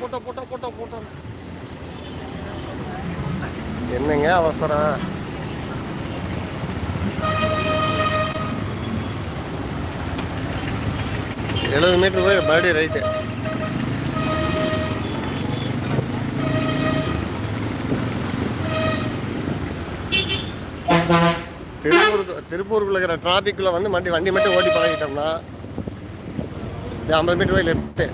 Photo photo photo photo. என்னங்க அவசரம்? எழுபது மீட்டர் போய் பாடி ரைட்டு திருப்பூருக்கு திருப்பூருக்குள்ள இருக்கிற டிராஃபிக்கில் வந்து வண்டி வண்டி மட்டும் ஓட்டி பழகிட்டோம்னா இது ஐம்பது மீட்டர் வயல் லெஃப்ட்டு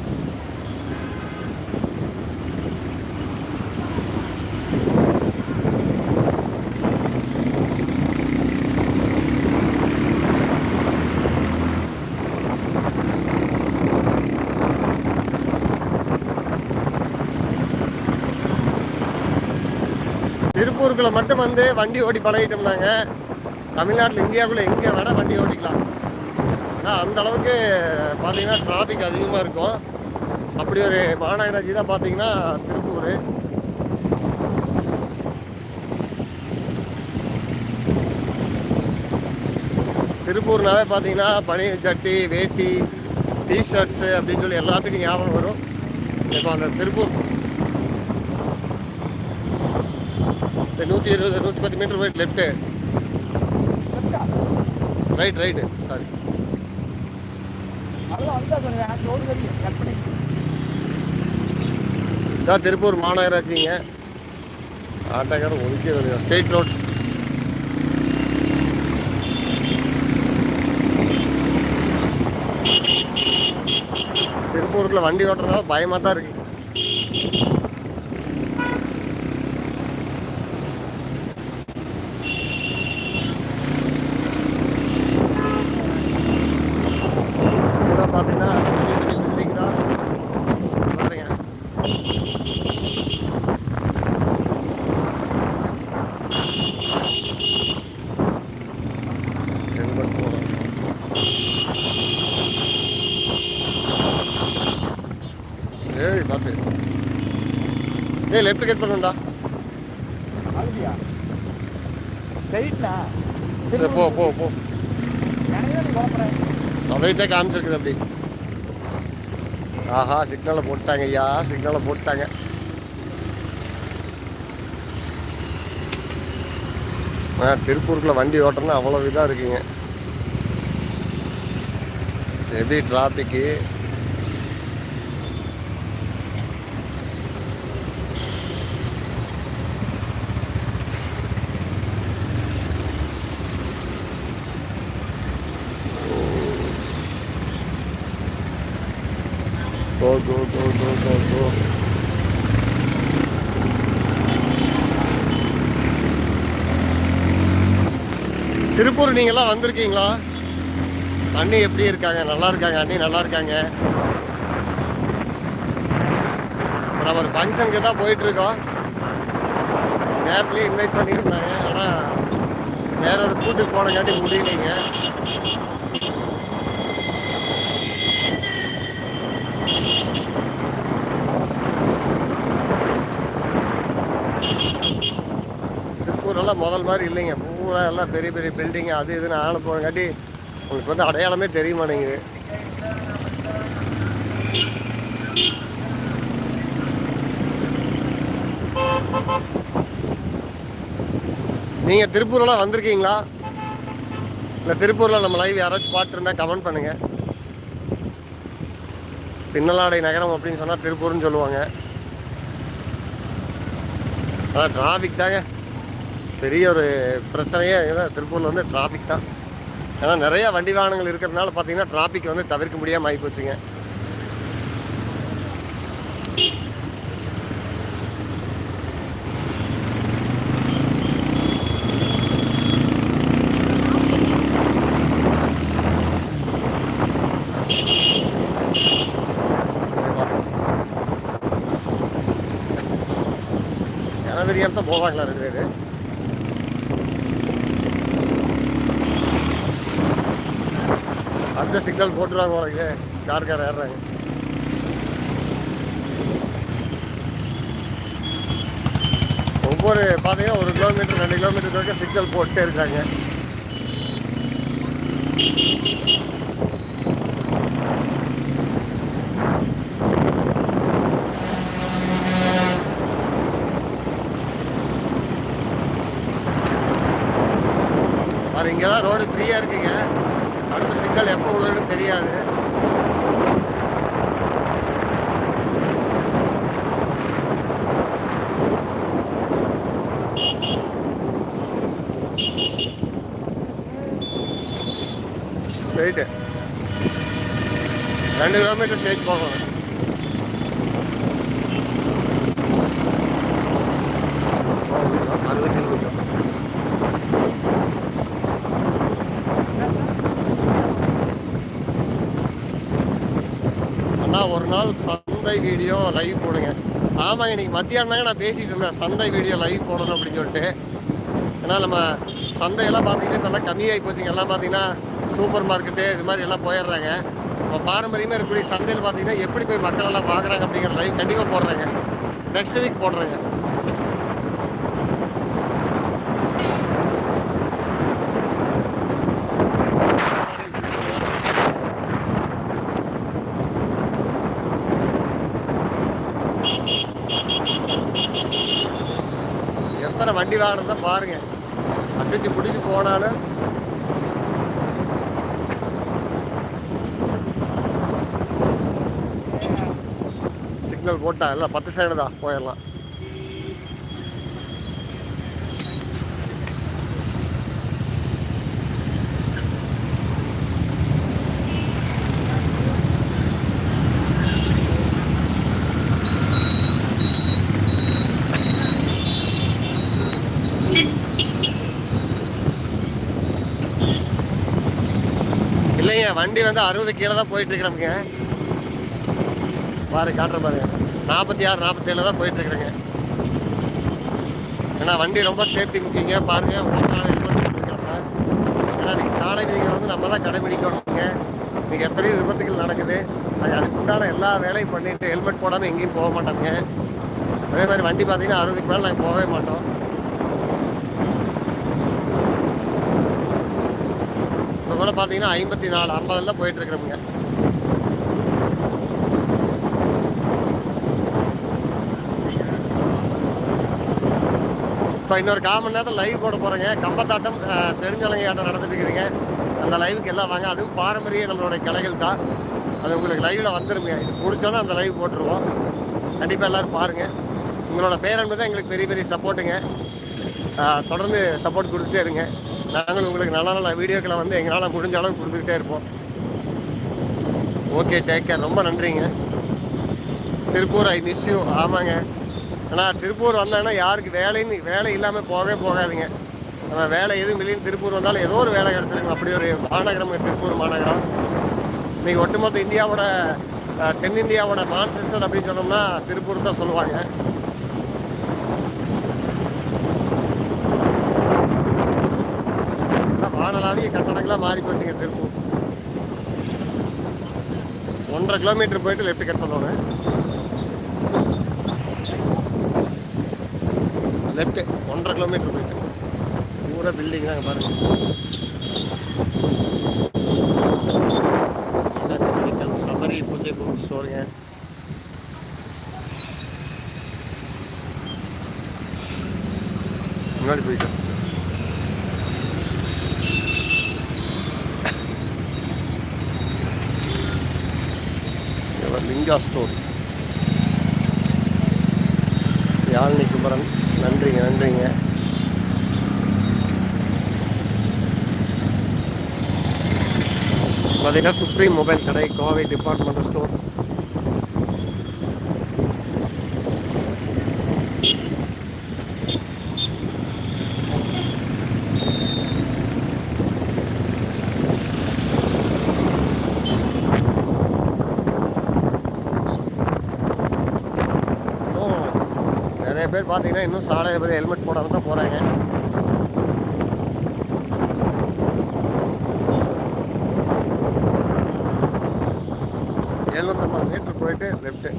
திருப்பூருக்குள்ள மட்டும் வந்து வண்டி ஓட்டி பழகிட்டோம்னாங்க. தமிழ்நாட்டில் இந்தியாவுக்குள்ளே எங்கே வேணால் வண்டி ஓட்டிக்கலாம். ஆனால் அந்த அளவுக்கு பார்த்தீங்கன்னா டிராஃபிக் அதிகமாக இருக்கும். அப்படி ஒரு மாநகராட்சி தான் பார்த்தீங்கன்னா திருப்பூர். திருப்பூர்னாவே பார்த்தீங்கன்னா பனி சட்டி வேட்டி டிஷர்ட்ஸு அப்படின்னு சொல்லி எல்லாத்துக்கும் ஞாபகம் வரும். இப்போ அந்த திருப்பூர் இந்த நூற்றி இருபது நூற்றி பத்து மீட்டர் போயிட்டு லெஃப்ட்டு ரைட் ரைட்டு சாரி இதான் திருப்பூர் மாநகராட்சிங்க. ஆட்டோக்காரன் ஒதுக்கி ஸ்டேட் ரோட் திருப்பூருக்குள்ள வண்டி ஓட்டுறதுனால பயமாக தான் இருக்கு கூட பார்த்தீங்கன்னா பெரிய பெரிய பில்டிங் தான் பாருங்க ஹெல்மெட் போடணும் ஏய் பார்த்து ஏய் லெஃப்ட் கட் பண்ணுண்டா சரி போ போ போ. அதைத்தான் காமிச்சிருக்குது அப்படி. ஆஹா சிக்னலை போட்டாங்க ஐயா சிக்னலை போட்டாங்க. ஆ திருப்பூருக்குள்ள வண்டி ஓட்டுறதுனா அவ்வளோ இதாக இருக்குங்க. ஹெவி டிராஃபிக்கு Go, go, go, go, go, Tiruppur நீங்கெல்லாம் வந்திருக்கீங்களா? அண்ணி எப்படி இருக்காங்க? நல்லா இருக்காங்க அண்ணி நல்லா இருக்காங்க. நம்ம ஒரு ஃபங்க்ஷனுக்கு தான் போயிட்டுருக்கோம். நேரத்துலேயே இன்வைட் பண்ணியிருந்தாங்க. ஆனால் வேற ஒரு ஃபுட்டுக்கு போனங்காட்டி முடியலைங்க. திருப்பூரெல்லாம் முதல் மாதிரி இல்லைங்க. பூரா எல்லாம் பெரிய பெரிய பில்டிங் அது இதுன்னு ஆள போனங்காட்டி உங்களுக்கு வந்து அடையாளமே தெரிய மாட்டேங்குது. நீங்க திருப்பூர்லாம் வந்திருக்கீங்களா? இல்லை திருப்பூர்ல நம்ம லைவ் யாராச்சும் பார்த்துருந்தா கமெண்ட் பண்ணுங்க. பின்னலாடை நகரம் அப்படின்னு சொன்னா திருப்பூர்னு சொல்லுவாங்க. அதான் டிராஃபிக் தாங்க. பெரிய ஒரு பிரச்சனையே. ஏன்னா திருப்பூரில் வந்து டிராஃபிக் தான். ஏன்னா நிறைய வண்டி வாகனங்கள் இருக்கிறதுனால பார்த்தீங்கன்னா டிராஃபிக் வந்து தவிர்க்க முடியாமல் ஆகி போச்சுங்க. தான் போவாங்களா ரெண்டு பேர்? அடுத்த சிக்னல் போட்டுருவாங்க உனக்கு கார் கார் ஏறுறாங்க? ஒவ்வொரு பாதையும் ஒரு கிலோமீட்டர் ரெண்டு கிலோமீட்டர் வரைக்கும் சிக்னல் போட்டுட்டே இருக்காங்க. இங்கே தான் ரோடு ஃப்ரீயாக இருக்குங்க. அடுத்த சிக்னல் எப்போ விழுன்னு தெரியாது. ஸ்ட்ரைட்டு ரெண்டு கிலோமீட்டர் ஸ்ட்ரைட் போகணும் அறுபது கிலோமீட்டர் அண்ணா ஒரு நாள் சந்தை வீடியோ லைவ் போடுங்க. ஆமாங்க இன்னைக்கு மத்தியானம் தாங்க நான் பேசிகிட்டு இருந்தேன். சந்தை வீடியோ லைவ் போடணும் அப்படின்னு சொல்லிட்டு. ஏன்னா நம்ம சந்தையெல்லாம் பார்த்தீங்கன்னா இப்போ எல்லாம் கம்மியாகி போச்சுங்க எல்லாம் பார்த்தீங்கன்னா சூப்பர் மார்க்கெட்டு இது மாதிரி எல்லாம் போயிடுறாங்க. நம்ம பாரம்பரியமாக இருக்கக்கூடிய சந்தையில் பார்த்தீங்கன்னா எப்படி போய் மக்கள் எல்லாம் பார்க்குறாங்க அப்படிங்கிற லைவ் கண்டிப்பாக போடுறாங்க. நெக்ஸ்ட் வீக் போடுறேங்க. தான் பாருங்க. அடிச்சு பிடிச்சி போனாலும் சிக்னல் போட்டா இல்லை பத்து சைடு தான் போயிடலாம். இல்லைங்க வண்டி வந்து அறுபது கீழே தான் போயிட்டு இருக்கிறோமுங்க பாரு காட்டுற பாருங்க நாற்பத்தி ஆறு நாற்பத்தேழு தான் போயிட்டு இருக்கிறேங்க ஏன்னா வண்டி ரொம்ப சேஃப்டி முக்கியங்க. பாருங்க ஓட்டுறாங்க ஹெல்மெட் போட்டுருக்காங்க ஏன்னா நீங்கள் சாலை விதிகள் வந்து நம்ம தான் கடைபிடிக்கணுங்க. இன்னைக்கு எத்தனையோ விபத்துகள் நடக்குது. அது அதுக்கு எல்லா வேலையும் பண்ணிட்டு ஹெல்மெட் போடாமல் எங்கேயும் போக மாட்டாங்க அதே மாதிரி வண்டி பார்த்தீங்கன்னா அறுபதுக்கு மேலே நாங்கள் போகவே மாட்டோம். இப்போ கூட பார்த்தீங்கன்னா ஐம்பத்தி நாலு ஐம்பதுல போயிட்டு இப்போ இன்னொரு கால் மணி நேரத்தில் லைவ் போட போகிறேங்க கம்பத்தாட்டம் பெருஞ்சலங்கை ஆட்டம் நடந்துட்டு இருக்குதுங்க அந்த லைவுக்கு எல்லாம் வாங்க. அதுவும் பாரம்பரிய நம்மளுடைய கலைகள் தான். அது உங்களுக்கு லைவில் வந்துருங்க. இது பிடிச்சோன்னா அந்த லைவ் போட்டுருவோம். கண்டிப்பாக எல்லோரும் பாருங்கள் உங்களோட பேரன்பு தான் எங்களுக்கு பெரிய பெரிய சப்போர்ட்டுங்க தொடர்ந்து சப்போர்ட் கொடுத்துட்டே இருங்க. நாங்களும் உங்களுக்கு நல்ல நல்ல வீடியோக்களை வந்து எங்களால் முடிஞ்ச அளவுக்கு கொடுத்துக்கிட்டே இருப்போம். ஓகே டேக் கேர் ரொம்ப நன்றிங்க. திருப்பூர் ஐ மிஸ் யூ ஆமாங்க. ஆனால் திருப்பூர் வந்தாங்கன்னா யாருக்கு வேலைன்னு வேலை இல்லாமல் போகவே போகாதுங்க. நம்ம வேலை எதுவும் இல்லைன்னு திருப்பூர் வந்தாலும் ஏதோ ஒரு வேலை கிடச்சிருக்கும். அப்படி ஒரு மாநகரம் திருப்பூர் மாநகரம். இன்றைக்கி ஒட்டுமொத்த இந்தியாவோட தென்னிந்தியாவோட மான்செஸ்டர் அப்படின்னு சொன்னோம்னா திருப்பூர் தான் சொல்லுவாங்க எல்லாம் வானலாவிய கட்டடங்களாக மாறி போச்சுங்க திருப்பூர் ஒன்றரை கிலோமீட்டர் போயிட்டு லெஃப்ட் கட் பண்ணணும் லெஃப்ட்டு ஒன்றரை கிலோமீட்டர் போயிட்டு. பூரா பில்டிங் தான் பாருங்க. மீனாட்சி சபரி பூஜை புக் ஸ்டோருங்க முன்னாடி போயிட்டேன் இவர் ஸ்டோர் யாழ்னி குமரன். நன்றிங்க நன்றிங்க. பார்த்தீங்கன்னா சுப்ரீம் மொபைல் கடை கோவை டிபார்ட்மெண்டல் ஸ்டோர் இன்னும் நிறைய பேர் பார்த்தீங்கன்னா இன்னும் சாலையில் போய் ஹெல்மெட் போடாமல் தான் போகிறாங்க எழுநூற்றம்பது மீட்ரு போயிட்டு லெஃப்ட்டு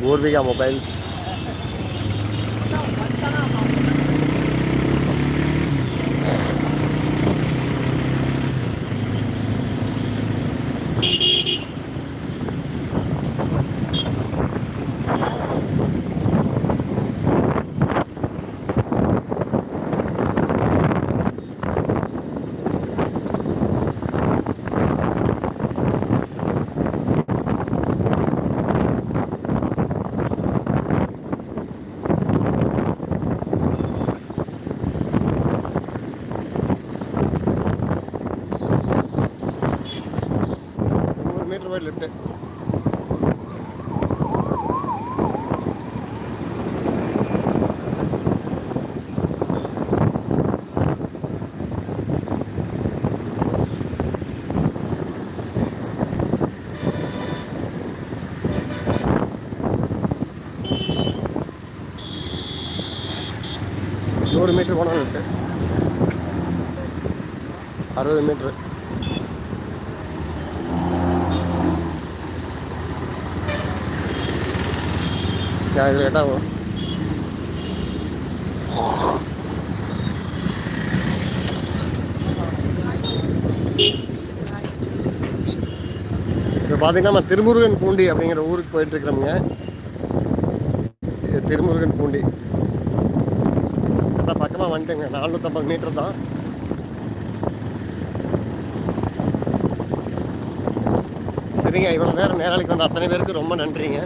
பூர்விகா மொபைல்ஸ் மீட்டர் போய் லெஃப்ட்டு. நூறு மீட்டர் போனாலும் லெஃப்ட்டு. அறுபது மீட்ரு இதில் கேட்டாகும் இப்போ பார்த்தீங்கன்னா நம்ம திருமுருகன் பூண்டி அப்படிங்கிற ஊருக்கு போயிட்டு இது திருமுருகன் பூண்டி. அதான் பக்கமாக வந்துட்டுங்க. நானூற்றம்பது மீட்டர் தான். சரிங்க இவ்வளோ நேரம் நேரலைக்கு வந்த அத்தனை பேருக்கு ரொம்ப நன்றிங்க.